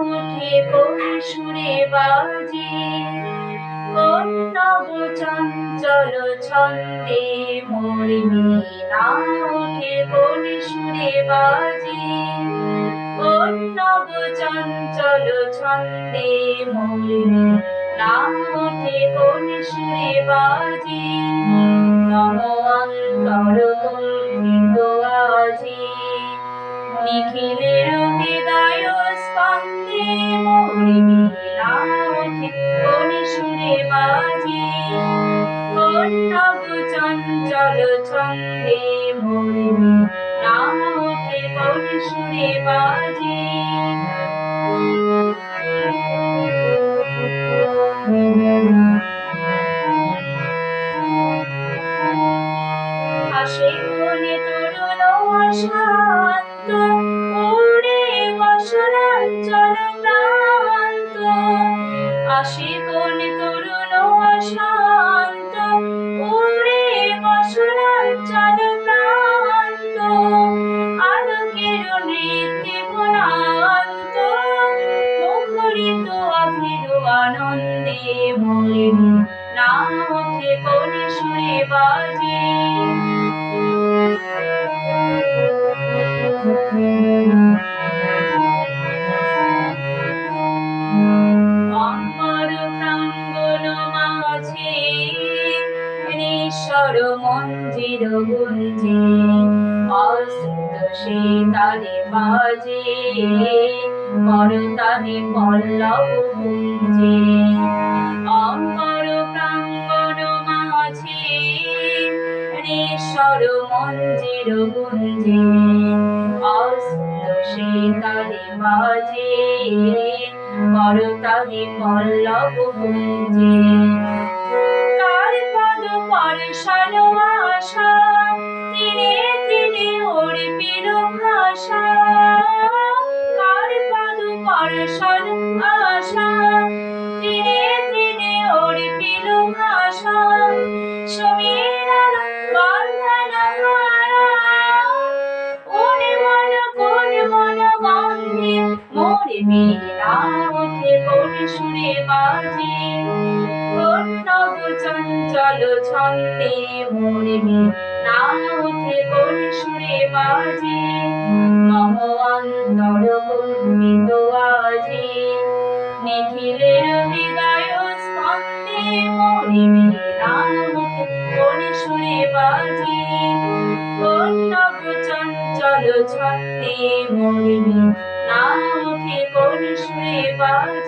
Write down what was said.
উঠে পড়ে, সুরে বাজে। কন্নব চঞ্চল ছন্দে মোর না উঠে পড়ে, সুরে বাজে। কন্নব চঞ্চল ছন্দে মোর না উঠে পড়ে, সুরে বাজে। নম অন্তর কুণ্ঠিত আজি। নিখিলের হৃদয় চঞ্চল ছন্দে মরবে না ওঠে কোন সুরে বাজে মনে তরুণ শান্ত বসনাঞ্চল প্রান্ত আসে কোনে তরুণ শান্ত ওরে বসনাঞ্চল প্রান্ত আলোকের নৃত্যে গুণান্ত মুখরিত অধীর আনন্দে মরে না ওঠে কোন সুরে বাজে। নিশ্বর মঞ্জির গুঞ্জে অস্ত সে তালে বাজে পল্লব গুঞ্জে অম্বর প্রাঙ্গণ মাঝে নিশ্বর মঞ্জির গুঞ্জে অস্ত সে তালে বাজে পল্লব গুঞ্জে মোরে ওঠে কোন সুরে বাজে। কোন নব চঞ্চল ছন্দে মোরে ওঠে কোন সুরে বাজে। মম অন্তর কম্পিত আজি। নিখিলের হৃদয় স্পন্দে মোরে ওঠে কোন সুরে বাজে। কোন চঞ্চল ছন্দে মোরে Bye.